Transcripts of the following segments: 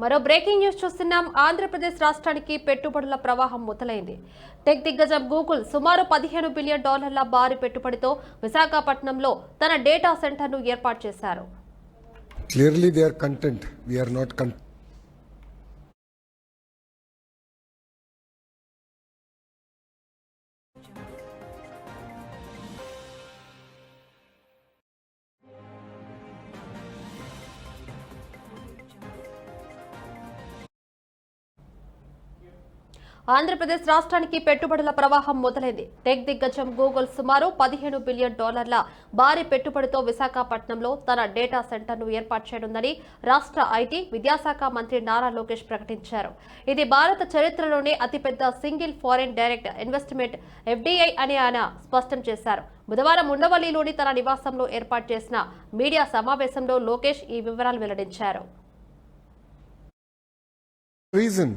మరో breaking news చూస్తున్నాం. ఆంధ్రప్రదేశ్ రాష్ట్రానికి పెట్టుబడుల ప్రవాహం మొదలైంది. టెక్ దిగ్గజం గూగుల్ సుమారు పదిహేను బిలియన్ డాలర్ల భారీ పెట్టుబడితో విశాఖపట్నంలో తన డేటా సెంటర్ను ఏర్పాటు చేశారు. Clearly, they are content. We are Andhra Pradesh రాష్ట్రానికి పెట్టుబడుల ప్రవాహం మొదలైంది. టెక్ దిగ్గజం గూగుల్ సుమారు పదిహేను బిలియన్ డాలర్ల భారీ పెట్టుబడితో విశాఖపట్నంలో తన డేటా సెంటర్ను ఏర్పాటు చేయనుందని రాష్ట్ర ఐటీ విద్యాశాఖ మంత్రి నారా లోకేష్ ప్రకటించారు. ఇది భారత చరిత్రలోనే అతిపెద్ద single foreign direct investment FDI అని ఆయన స్పష్టం చేశారు. బుధవారం ఉండవల్లిలోని తన నివాసంలో ఏర్పాటు చేసిన మీడియా సమావేశంలో లోకేష్ ఈ వివరాలు వెల్లడించారు. Reason.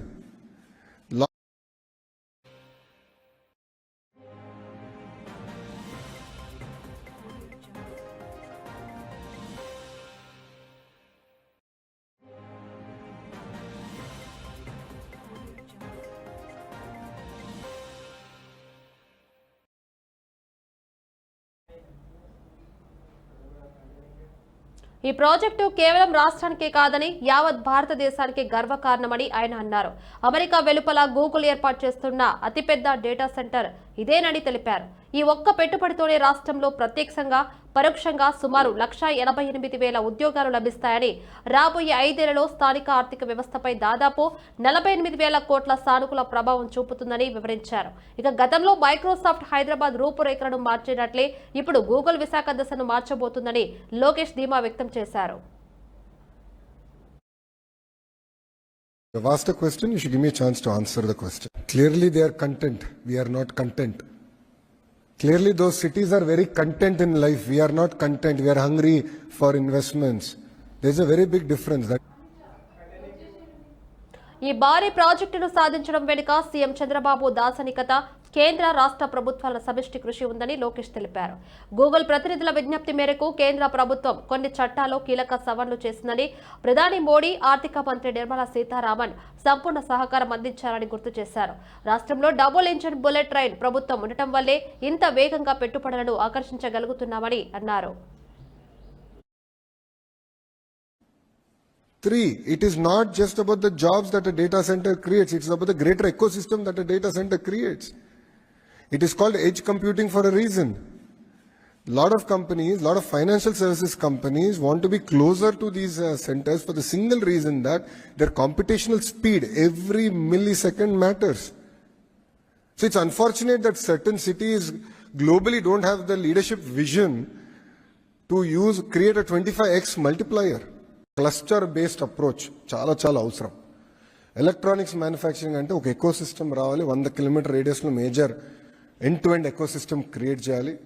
ఈ ప్రాజెక్టు కేవలం రాష్ట్రానికే కాదని యావత్ భారతదేశానికి గర్వకారణమని ఆయన అన్నారు. అమెరికా వెలుపల గూగుల్ ఏర్పాటు చేస్తున్న అతిపెద్ద డేటా సెంటర్ ఇదేనని తెలిపారు. ఈ ఒక్క పెట్టుబడితోనే రాష్ట్రంలో ప్రత్యక్షంగా పరోక్షంగా సుమారు లక్ష ఎనభై ఎనిమిది వేల ఉద్యోగాలు లభిస్తాయని రాబోయే ఐదేళ్ళలో స్థానిక ఆర్థిక వ్యవస్థపై దాదాపు నలభై ఎనిమిది వేల కోట్ల సానుకూల ప్రభావం చూపుతుందని వివరించారు. ఇక గతంలో మైక్రోసాఫ్ట్ హైదరాబాద్ రూపురేఖలను మార్చినట్లే ఇప్పుడు గూగుల్ విశాఖ దశను మార్చబోతుందని లోకేష్ ధీమా వ్యక్తం చేశారు. You've asked a question, you should give me a chance to answer the question. Clearly, they are content. We are not content. Clearly, those cities are very content in life. We are not content. We are hungry for investments. There's a very big difference. That ఈ భారీ ప్రాజెక్టును సాధించడం వెనుక CM Chandrababu దార్శనికత కేంద్ర రాష్ట్ర ప్రభుత్వాల సమిష్టి కృషి ఉందని లోకేష్ తెలిపారు. గూగుల్ ప్రతినిధుల విజ్ఞప్తి మేరకు కేంద్ర ప్రభుత్వం కొన్ని చట్టాల్లో కీలక సవరణలు చేసిందని ప్రధాని మోడీ ఆర్థిక మంత్రి నిర్మలా సీతారామన్ సంపూర్ణ సహకారం అందించారని గుర్తు చేశారు. రాష్ట్రంలో డబుల్ ఇంజన్ బుల్లెట్ ట్రైన్ ప్రభుత్వం ఉండటం వల్లే ఇంత వేగంగా పెట్టుబడులను ఆకర్షించగలుగుతున్నామని అన్నారు. Three, it is not just about the jobs that a data center creates, it's about the greater ecosystem that a data center creates. It is called edge computing for a reason. lot of companies, lot of financial services companies want to be closer to these uh, centers for the single reason that their computational speed every millisecond matters. So it's unfortunate that certain cities globally don't have the leadership vision to use create twenty five x multiplier cluster based approach చాలా చాలా అవసరం electronics manufacturing అంటే ఒక eco system రావాలి వంద kilometre రేడియస్లో major End to end ecosystem create చేయాలి.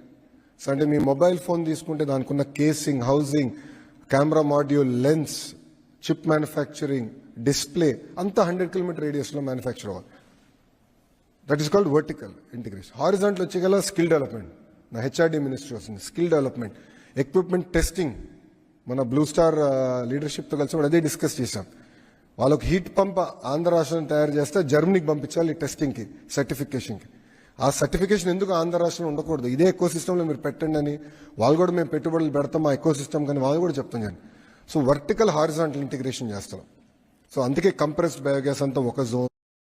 So అంటే మీ మొబైల్ ఫోన్ తీసుకుంటే దానికి ఉన్న casing housing camera module lens chip manufacturing display అంతా హండ్రెడ్ కిలోమీటర్ రేడియస్లో మ్యానుఫ్యాక్చర్ అవ్వాలి. That is called vertical integration హారిజాంట్లో వచ్చేగల స్కిల్ డెవలప్మెంట్ నా హెచ్ఆర్డి మినిస్ట్రీ వస్తుంది. స్కిల్ డెవలప్మెంట్ ఎక్విప్మెంట్ టెస్టింగ్ మన బ్లూ స్టార్ లీడర్షిప్తో కలిసి కూడా అదే డిస్కస్ చేశాం. వాళ్ళకి హీట్ పంప్ ఆంధ్ర రాష్ట్రం తయారు చేస్తే జర్మనీకి పంపించాలి టెస్టింగ్కి సర్టిఫికేషన్కి ఆ సర్టిఫికేషన్ ఎందుకు ఆంధ్ర రాష్ట్రంలో ఉండకూడదు? ఇదే ఎకో సిస్టంలో మీరు పెట్టండి అని వాళ్ళు కూడా మేము పెట్టుబడులు పెడతాం ఆ ఎకో సిస్టమ్ కానీ వాళ్ళు కూడా చెప్తాం సో వర్టికల్ హారిజాంటల్ ఇంటిగ్రేషన్ చేస్తాం సో అందుకే కంప్రెస్డ్ బయోగ్యాస్ అంతా ఒక జోన్